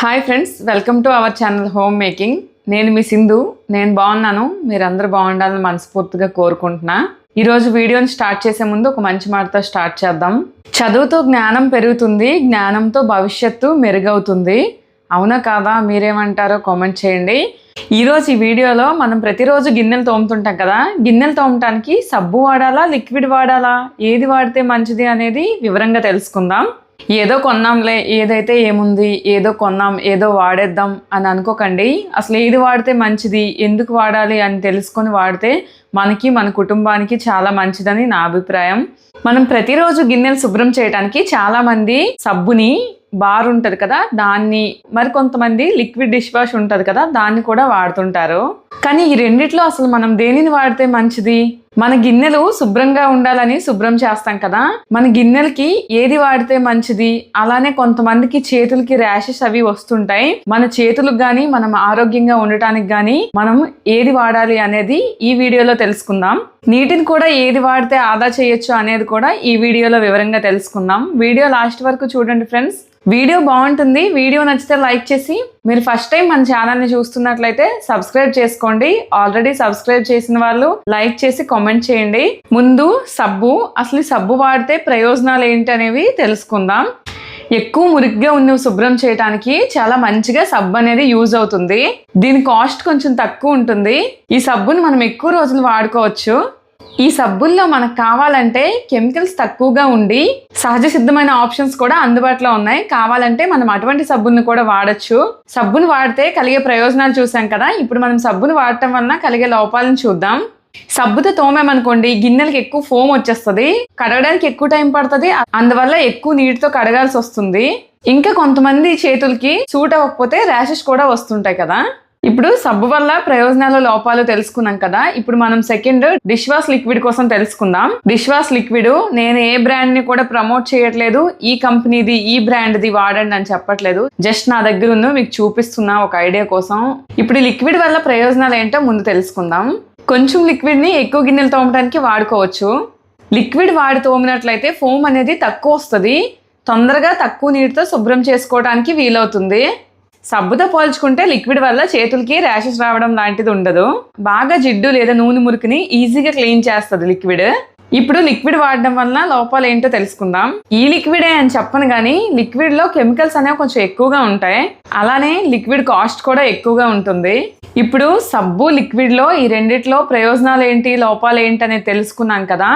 Hi friends welcome to our channel home making నేను మీ సింధు నేను బాగున్నాను మీరందరూ బాగుండాలని మనస్ఫూర్తిగా కోరుకుంటున్నా. ఈరోజు వీడియోని స్టార్ట్ చేసే ముందు ఒక మంచి మాటతో స్టార్ట్ చేద్దాం. చదువుతో జ్ఞానం పెరుగుతుంది జ్ఞానంతో భవిష్యత్తు మెరుగవుతుంది. అవునా కాదా మీరేమంటారో కామెంట్ చేయండి. ఈరోజు ఈ వీడియోలో మనం ప్రతిరోజు గిన్నెలు తోముతుంటాం కదా గిన్నెలు తోమటానికి సబ్బు వాడాలా లిక్విడ్ వాడాలా ఏది వాడితే మంచిది అనేది వివరంగా తెలుసుకుందాం. ఏదో కొన్నాంలే ఏదైతే ఏముంది ఏదో కొన్నాం ఏదో వాడేద్దాం అని అనుకోకండి. అసలు ఏది వాడితే మంచిది ఎందుకు వాడాలి అని తెలుసుకొని వాడితే మనకి మన కుటుంబానికి చాలా మంచిదని నా అభిప్రాయం. మనం ప్రతిరోజు గిన్నెలు శుభ్రం చేయడానికి చాలామంది సబ్బుని బార్ ఉంటుంది కదా దాన్ని మరి కొంతమంది లిక్విడ్ డిష్ వాష్ ఉంటుంది కదా దాన్ని కూడా వాడుతుంటారు. కానీ ఈ రెండిట్లో అసలు మనం దేనిని వాడితే మంచిది? మన గిన్నెలు శుభ్రంగా ఉండాలని శుభ్రం చేస్తాం కదా. మన గిన్నెలకి ఏది వాడితే మంచిది? అలానే కొంతమందికి చేతులకి ర్యాషెస్ అవి వస్తుంటాయి. మన చేతులకు గాని మనం ఆరోగ్యంగా ఉండటానికి గాని మనం ఏది వాడాలి అనేది ఈ వీడియోలో తెలుసుకుందాం. నీటిని కూడా ఏది వాడితే ఆదా చేయొచ్చు అనేది కూడా ఈ వీడియోలో వివరంగా తెలుసుకుందాం. వీడియో లాస్ట్ వరకు చూడండి ఫ్రెండ్స్. వీడియో బాగుంటుంది. వీడియో నచ్చితే లైక్ చేసి మీరు ఫస్ట్ టైం మన ఛానల్ని చూస్తున్నట్లయితే సబ్స్క్రైబ్ చేసుకోండి. ఆల్రెడీ సబ్స్క్రైబ్ చేసిన వాళ్ళు లైక్ చేసి కామెంట్ చేయండి. ముందు సబ్బు అసలు సబ్బు వాడితే ప్రయోజనాలు ఏంటి అనేవి తెలుసుకుందాం. ఎక్కువ మురికిగా ఉన్నవి శుభ్రం చేయడానికి చాలా మంచిగా సబ్బు అనేది యూజ్ అవుతుంది. దీని కాస్ట్ కొంచెం తక్కువ ఉంటుంది. ఈ సబ్బును మనం ఎక్కువ రోజులు వాడుకోవచ్చు. ఈ సబ్బుల్లో మనకు కావాలంటే కెమికల్స్ తక్కువగా ఉండి సహజ సిద్ధమైన ఆప్షన్స్ కూడా అందుబాటులో ఉన్నాయి. కావాలంటే మనం అటువంటి సబ్బును కూడా వాడచ్చు. సబ్బుని వాడితే కలిగే ప్రయోజనాలు చూసాం కదా. ఇప్పుడు మనం సబ్బుని వాడటం వలన కలిగే లోపాలను చూద్దాం. సబ్బుతో తోమేమనుకోండి గిన్నెలకి ఎక్కువ ఫోమ్ వచ్చేస్తుంది. కడగడానికి ఎక్కువ టైం పడుతుంది. అందువల్ల ఎక్కువ నీటితో కడగాల్సి వస్తుంది. ఇంకా కొంతమంది చేతులకి సూట్ అవ్వకపోతే ర్యాషెస్ కూడా వస్తుంటాయి కదా. ఇప్పుడు సబ్బు వల్ల ప్రయోజనాలు లోపాలు తెలుసుకున్నాం కదా. ఇప్పుడు మనం సెకండ్ డిష్ వాష్ లిక్విడ్ కోసం తెలుసుకుందాం. డిష్ వాష్ లిక్విడ్ నేను ఏ బ్రాండ్ని కూడా ప్రమోట్ చేయట్లేదు. ఈ కంపెనీది ఈ బ్రాండ్ది వాడండి అని చెప్పట్లేదు. జస్ట్ నా దగ్గర ఉన్న మీకు చూపిస్తున్నా ఒక ఐడియా కోసం. ఇప్పుడు లిక్విడ్ వల్ల ప్రయోజనాలు ఏంటో ముందు తెలుసుకుందాం. కొంచెం లిక్విడ్ని ఎక్కువ గిన్నెలు తోమడానికి వాడుకోవచ్చు. లిక్విడ్ వాడి తోమినట్లయితే ఫోమ్ అనేది తక్కువ వస్తుంది. తొందరగా తక్కువ నీటితో శుభ్రం చేసుకోవడానికి వీలవుతుంది. సబ్బుతో పోల్చుకుంటే లిక్విడ్ వల్ల చేతులకి ర్యాషెస్ రావడం లాంటిది ఉండదు. బాగా జిడ్డు లేదా నూనె మురికిని ఈజీగా క్లీన్ చేస్తుంది లిక్విడ్. ఇప్పుడు లిక్విడ్ వాడడం వల్ల లోపాలు ఏంటో తెలుసుకుందాం. ఈ లిక్విడే అని చెప్పను కానీ లిక్విడ్లో కెమికల్స్ అనేవి కొంచెం ఎక్కువగా ఉంటాయి. అలానే లిక్విడ్ కాస్ట్ కూడా ఎక్కువగా ఉంటుంది. ఇప్పుడు సబ్బు లిక్విడ్లో ఈ రెండిట్లో ప్రయోజనాలు ఏంటి లోపాలు ఏంటి అనేది తెలుసుకున్నాం కదా.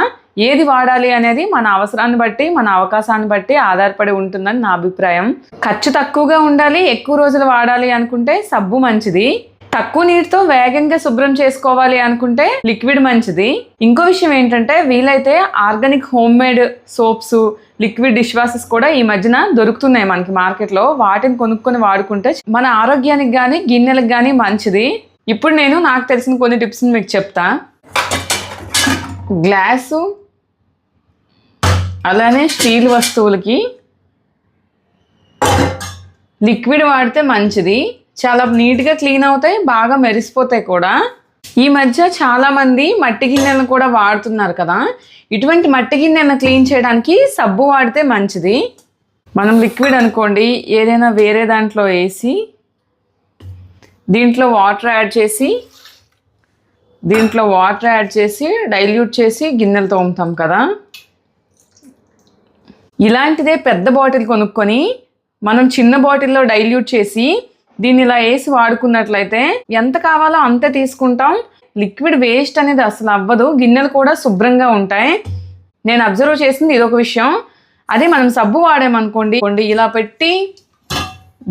ఏది వాడాలి అనేది మన అవసరాన్ని బట్టి మన అవకాశాన్ని బట్టి ఆధారపడి ఉంటుందని నా అభిప్రాయం. ఖర్చు తక్కువగా ఉండాలి ఎక్కువ రోజులు వాడాలి అనుకుంటే సబ్బు మంచిది. తక్కువ నీటితో వేగంగా శుభ్రం చేసుకోవాలి అనుకుంటే లిక్విడ్ మంచిది. ఇంకో విషయం ఏంటంటే వీలైతే organic home made soaps liquid dish washes కూడా ఈ మధ్యన దొరుకుతున్నాయి మనకి మార్కెట్లో. వాటిని కొనుక్కొని వాడుకుంటే మన ఆరోగ్యానికి కానీ గిన్నెలకు కానీ మంచిది. ఇప్పుడు నేను నాకు తెలిసిన కొన్ని టిప్స్ని మీకు చెప్తా. గ్లాసు అలానే స్టీల్ వస్తువులకి లిక్విడ్ వాడితే మంచిది. చాలా నీట్గా క్లీన్ అవుతాయి బాగా మెరిసిపోతాయి కూడా. ఈ మధ్య చాలామంది మట్టి గిన్నెలను కూడా వాడుతున్నారు కదా. ఇటువంటి మట్టి గిన్నెలను క్లీన్ చేయడానికి సబ్బు వాడితే మంచిది. మనం లిక్విడ్ అనుకోండి ఏదైనా వేరే దాంట్లో వేసి దీంట్లో వాటర్ యాడ్ చేసి దీంట్లో వాటర్ యాడ్ చేసి డైల్యూట్ చేసి గిన్నెలు తోముతాం కదా. ఇలాంటిదే పెద్ద బాటిల్ కొనుక్కొని మనం చిన్న బాటిల్లో డైల్యూట్ చేసి దీన్ని ఇలా వేసి వాడుకున్నట్లయితే ఎంత కావాలో అంతే తీసుకుంటాం. లిక్విడ్ వేస్ట్ అనేది అసలు అవ్వదు. గిన్నెలు కూడా శుభ్రంగా ఉంటాయి. నేను అబ్జర్వ్ చేసింది ఇదొక విషయం. అదే మనం సబ్బు వాడామనుకోండి కొండి ఇలా పెట్టి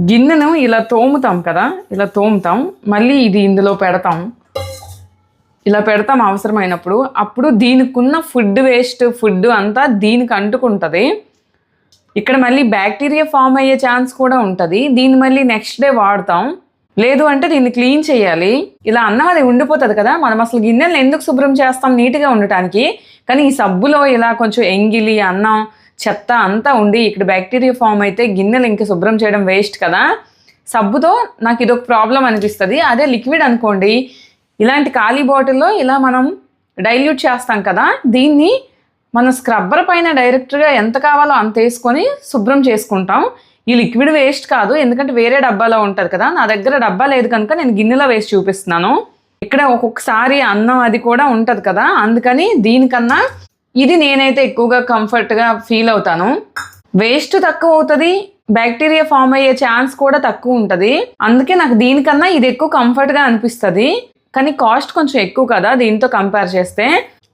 గిన్నెను ఇలా తోముతాం కదా ఇలా తోముతాం. మళ్ళీ ఇది ఇందులో పెడతాం. ఇలా పెడతాం అవసరమైనప్పుడు. అప్పుడు దీనికున్న ఫుడ్ వేస్ట్ ఫుడ్ అంతా దీనికి అంటుకుంటుంది. ఇక్కడ మళ్ళీ బ్యాక్టీరియా ఫామ్ అయ్యే ఛాన్స్ కూడా ఉంటుంది. దీన్ని మళ్ళీ నెక్స్ట్ డే వాడతాం. లేదు అంటే దీన్ని క్లీన్ చేయాలి. ఇలా అన్నం అది ఉండిపోతుంది కదా మనం అసలు గిన్నెలను ఎందుకు శుభ్రం చేస్తాం నీట్గా ఉండటానికి? కానీ ఈ సబ్బులో ఇలా కొంచెం ఎంగిలి అన్నం చెత్త అంతా ఉండి ఇక్కడ బ్యాక్టీరియా ఫామ్ అయితే గిన్నెలు ఇంకా శుభ్రం చేయడం వేస్ట్ కదా. సబ్బుతో నాకు ఇదొక ప్రాబ్లం అనిపిస్తుంది. అదే లిక్విడ్ అనుకోండి. ఇలాంటి ఖాళీ బాటిల్లో ఇలా మనం డైల్యూట్ చేస్తాం కదా దీన్ని మన స్క్రబ్బర్ పైన డైరెక్ట్గా ఎంత కావాలో అంత వేసుకొని శుభ్రం చేసుకుంటాం. ఈ లిక్విడ్ వేస్ట్ కాదు ఎందుకంటే వేరే డబ్బాలో ఉంటుంది కదా నా దగ్గర డబ్బా లేదు కనుక నేను గిన్నెలో వేసి చూపిస్తున్నాను. ఇక్కడ ఒక్కొక్కసారి అన్నం అది కూడా ఉంటుంది కదా అందుకని దీనికన్నా ఇది నేనైతే ఎక్కువగా కంఫర్ట్గా ఫీల్ అవుతాను. వేస్ట్ తక్కువ అవుతుంది బ్యాక్టీరియా ఫామ్ అయ్యే ఛాన్స్ కూడా తక్కువ ఉంటుంది. అందుకే నాకు దీనికన్నా ఇది ఎక్కువ కంఫర్ట్గా అనిపిస్తుంది. కానీ కాస్ట్ కొంచెం ఎక్కువ కదా దీంతో కంపేర్ చేస్తే.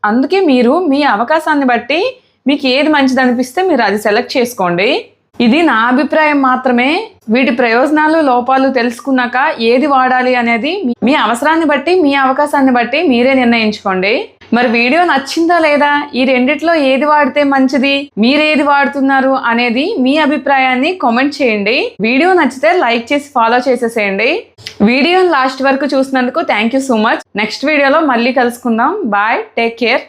అందుకే మీరు మీ అవకాశాన్ని బట్టి మీకు ఏది మంచిది అనిపిస్తే మీరు అది సెలెక్ట్ చేసుకోండి. ఇది నా అభిప్రాయం మాత్రమే. వీటి ప్రయోజనాలు లోపాలు తెలుసుకున్నాక ఏది వాడాలి అనేది మీ- మీ అవసరాన్ని బట్టి మీ అవకాశాన్ని బట్టి మీరే నిర్ణయించుకోండి. మరి వీడియో నచ్చిందా లేదా? ఈ రెండిట్లో ఏది వాడితే మంచిది? మీరేది వాడుతున్నారు అనేది మీ అభిప్రాయాన్ని కామెంట్ చేయండి. వీడియో నచ్చితే లైక్ చేసి ఫాలో చేసేసేయండి. వీడియోని లాస్ట్ వరకు చూసినందుకు thank you so much next వీడియోలో మళ్ళీ కలుసుకుందాం. Bye take care